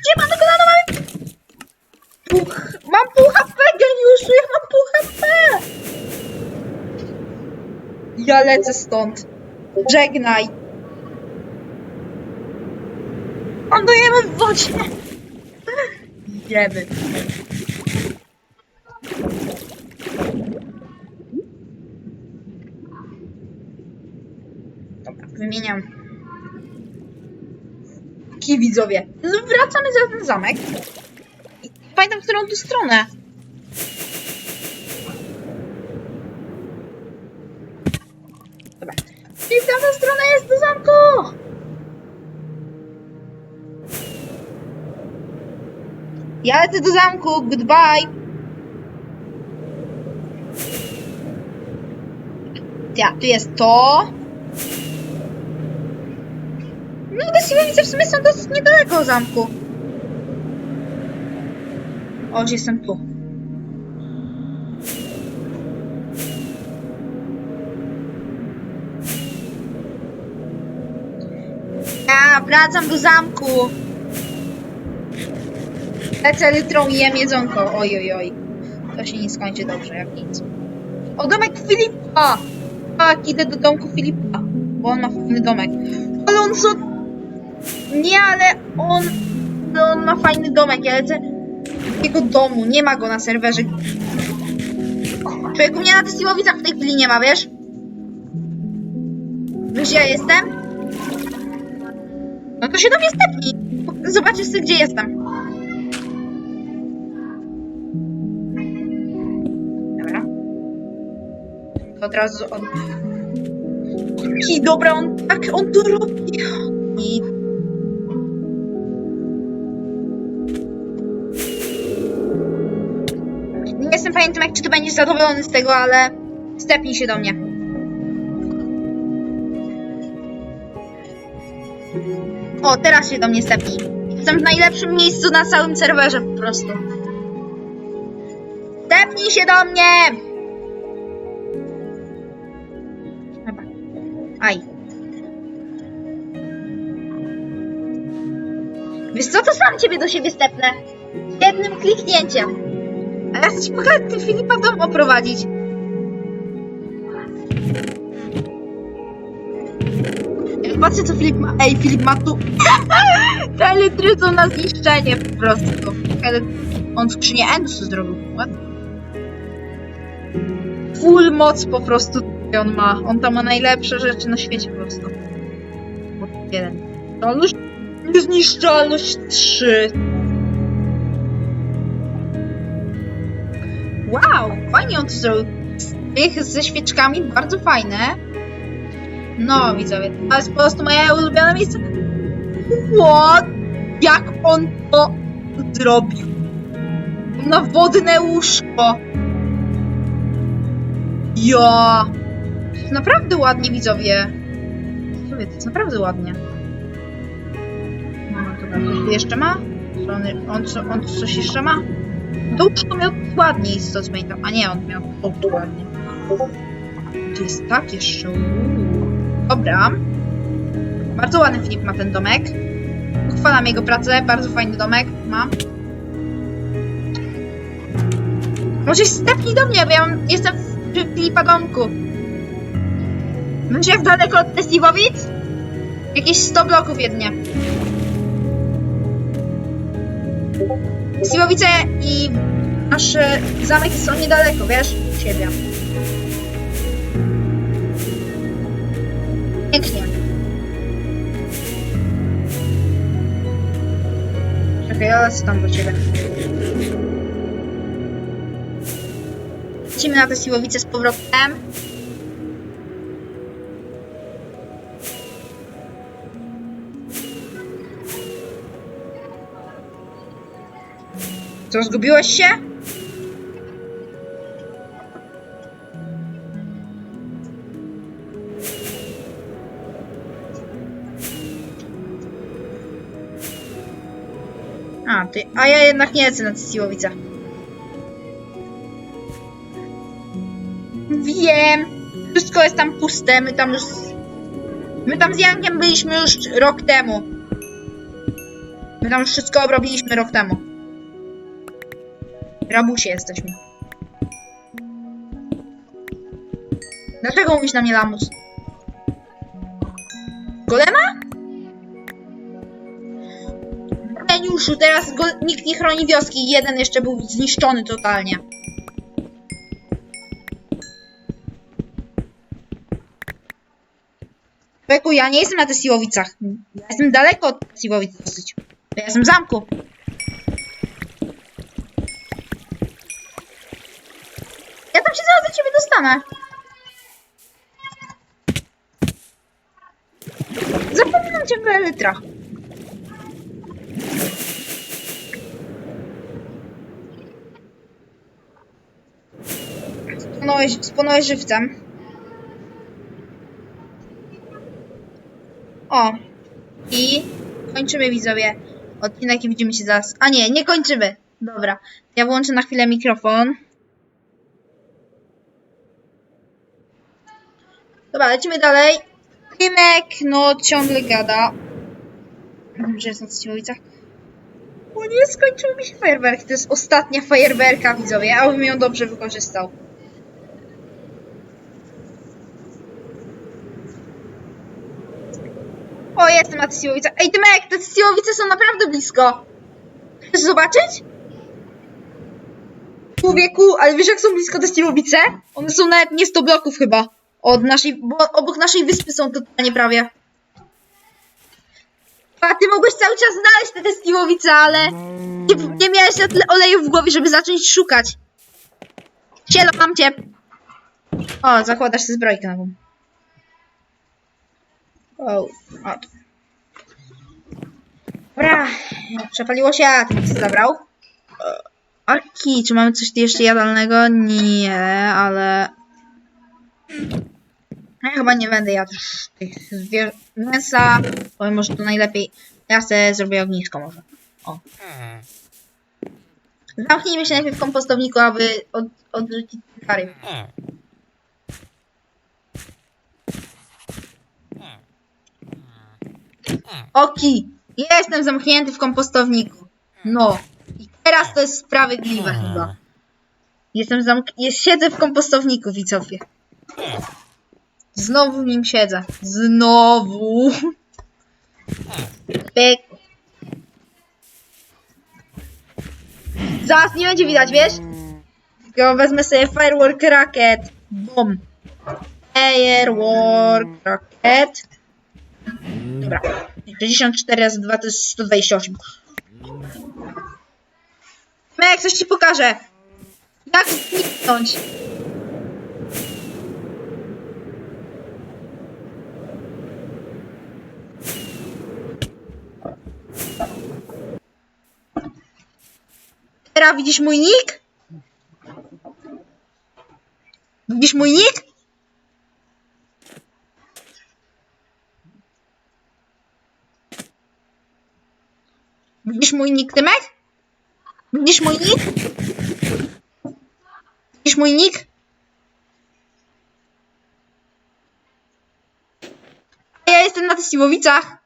Gdzie mam tego na mamy? Pół, ch- mam pół HP, geniuszu, ja mam pół HP! Ja lecę stąd. Żegnaj. Lądujemy w wodzie. Jemy. Dobra, wymieniam. Ki widzowie. No, Wracamy za ten zamek. I Pamiętam, którą tu stronę. Dobra. I w tamtą stronę jest do zamku! Ja lecę do zamku, goodbye! Ja, tu jest to. No te w sumie są dosyć niedaleko zamku. O, już jestem tu. Ja wracam do zamku. Lecę litrą i jem jedzonko. Oj, oj, oj. To się nie skończy dobrze, jak nic. O, domek Filipa! Tak, idę do domku Filipa, bo on ma fajny domek. Ale on co... Nie, ale on... No, on ma fajny domek, ja lecę do jego domu, nie ma go na serwerze. Człowieku, mnie na tych siłowicach w tej chwili nie ma, wiesz? Wiesz, ja jestem? No to się do mnie stepnij. Zobaczysz sobie, gdzie jestem. Dobra. Od razu on... I dobra, on tak, on to robi. I... będziesz zadowolony z tego, ale stepnij się do mnie. O, teraz się do mnie stepnij. Jestem w najlepszym miejscu na całym serwerze po prostu. Stepnij się do mnie! Aj. Wiesz co, to sam ciebie do siebie stepnę. Jednym kliknięciem. A ja pokazać, ty Filipa w dom oprowadzić. Jak patrzę, co Filip ma... Ej, Filip ma tu... Te elitry są na zniszczenie po prostu. On skrzynię Endusu zrobił. What? Full moc po prostu on ma. On tam ma najlepsze rzeczy na świecie po prostu. Jeden. Niezniszczalność 3. Wow, fajnie zrobił. Tych ze świeczkami, bardzo fajne. No, widzowie, to jest po prostu moje ulubione miejsce. What? Jak on to zrobił? Na wodne łóżko. Ja. Naprawdę ładnie, widzowie. Widzowie, to jest naprawdę ładnie. No, dobra, jeszcze ma? On, on, on coś jeszcze ma? Łóżko miał ładniej, z pamiętam. A nie, on miał o, tu ładnie. Jest tak jeszcze. Dobra. Bardzo ładny Filip ma ten domek. Uchwalam jego pracę, bardzo fajny domek ma. Może stepnij do mnie, bo ja jestem w Filipa domku. Wiesz jak daleko od Testiwowic? Jakieś 100 bloków jedynie. Siłowice i nasz zamek są niedaleko, wiesz? Od siebie. Pięknie. Czekaj, ja lecę tam do ciebie. Lecimy na te siłowice z powrotem. Co, zgubiłeś się? A, ty, a ja jednak nie lecę na te siłowice. Wiem. Wszystko jest tam puste, my tam już... My tam z Jankiem byliśmy już rok temu. My tam już wszystko obrobiliśmy rok temu. Rabusie jesteśmy. Dlaczego mówisz na mnie lamus? Golema? Geniuszu, teraz go, nikt nie chroni wioski. Jeden jeszcze był zniszczony totalnie. Beku, ja nie jestem na tych siłowicach. Ja jestem daleko od siłowic dosyć. Ja jestem w zamku. Ja tam się do ciebie dostanę. Zapominam cię w elytrach. Spłonąłeś, spłonąłeś żywcem. O. I kończymy widzowie odcinek i widzimy się zaraz. A nie, nie kończymy. Dobra. Ja włączę na chwilę mikrofon. Dobra, lecimy dalej. Klimek, no ciągle gada. Że jest na Strzemowicach. O nie, skończył mi się fajerwerk. To jest ostatnia fajerwerka, widzowie, a bym ją dobrze wykorzystał. O, jestem na Siłowicach. Ej, Tymek, te Siłowice są naprawdę blisko. Chcesz zobaczyć? Człowieku, ale wiesz jak są blisko te Siłowice? One są nawet nie 100 bloków chyba. Od naszej, bo obok naszej wyspy są totalnie prawie. A ty mogłeś cały czas znaleźć te, te Siłowice, ale nie, nie miałeś na tyle oleju w głowie, żeby zacząć szukać. Sielo, mam cię. O, zakładasz sobie zbrojkę nową. O, o. Dobra, przepaliło się, a ten co zabrał. E, Aki, czy mamy coś jeszcze jadalnego? Nie, ale... Ja chyba nie będę jadł tych zwier... mięsa, bo może to najlepiej... Ja sobie zrobię ognisko może. O. Zamknijmy się najpierw w kompostowniku, aby od, odrzucić kary. Oki, jestem zamknięty w kompostowniku. No. I teraz to jest sprawiedliwe chyba. Jestem zamk... jest- Siedzę w kompostowniku, widzowie. Znowu nim siedzę. Znowu. Pyk. Zaraz nie będzie widać, wiesz? Tylko wezmę sobie Firework Rocket. Bom. Firework Rocket. Dobra. 64 razy 2 to jest 128. Mek, coś ci pokażę. Jak zniknąć? Widzisz mój nick? Widzisz mój nick? Widzisz mój nick, Tymek? Widzisz mój nick? Widzisz mój nick? Ja jestem na Testiwowicach.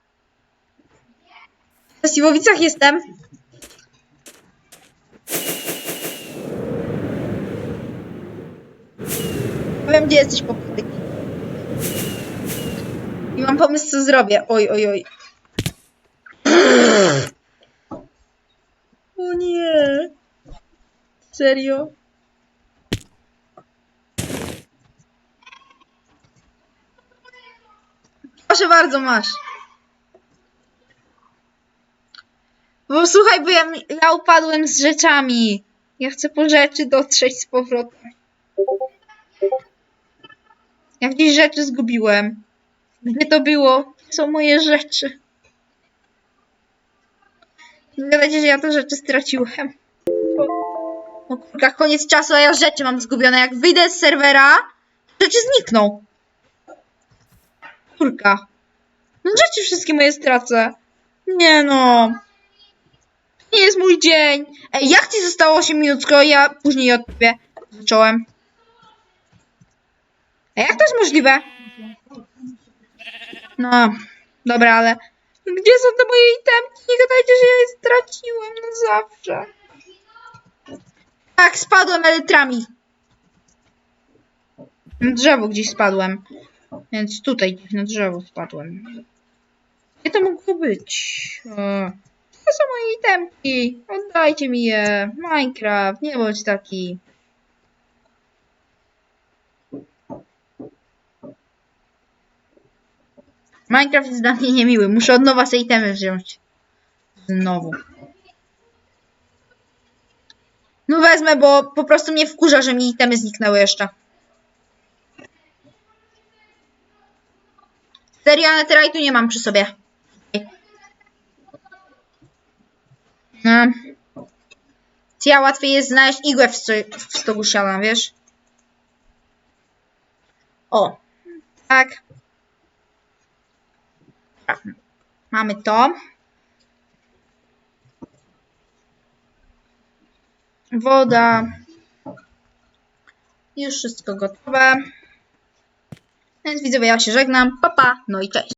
W Testiwowicach jestem. Gdzie jesteś po polityki. I mam pomysł, co zrobię. Oj, oj, oj. O nie. Serio? Proszę bardzo, masz. Bo słuchaj, bo ja, ja upadłem z rzeczami. Ja chcę po rzeczy dotrzeć z powrotem. Ja gdzieś rzeczy zgubiłem. Gdzie to było? Gdzie są moje rzeczy? Gadajcie, że ja te rzeczy straciłem. O kurka, koniec czasu, a ja rzeczy mam zgubione. Jak wyjdę z serwera, rzeczy znikną. Kurka. No rzeczy wszystkie moje stracę. Nie no. Nie jest mój dzień. Ej, jak ci zostało 8 minut, skoro ja później od ciebie zacząłem? Ej, jak to jest możliwe? No, dobra, ale Gdzie są te moje itemki? Nie gadajcie, że ja je straciłem na zawsze. Tak, spadłem elytrami. Na drzewo gdzieś spadłem. Więc tutaj gdzieś na drzewo spadłem. Gdzie to mogło być? E, To są moje itemki. Oddajcie mi je. Minecraft, nie bądź taki. Minecraft jest dla mnie niemiły. Muszę od nowa sobie itemy wziąć. Znowu. No wezmę, bo po prostu mnie wkurza, że mi itemy zniknęły jeszcze. Serio, Netherite'u nie mam przy sobie. No. Ja łatwiej jest znaleźć igłę w, w stogu siana, wiesz? O. Tak. Mamy to. Woda. Już wszystko gotowe. Więc widzowie, ja się żegnam. Pa, pa. No i cześć.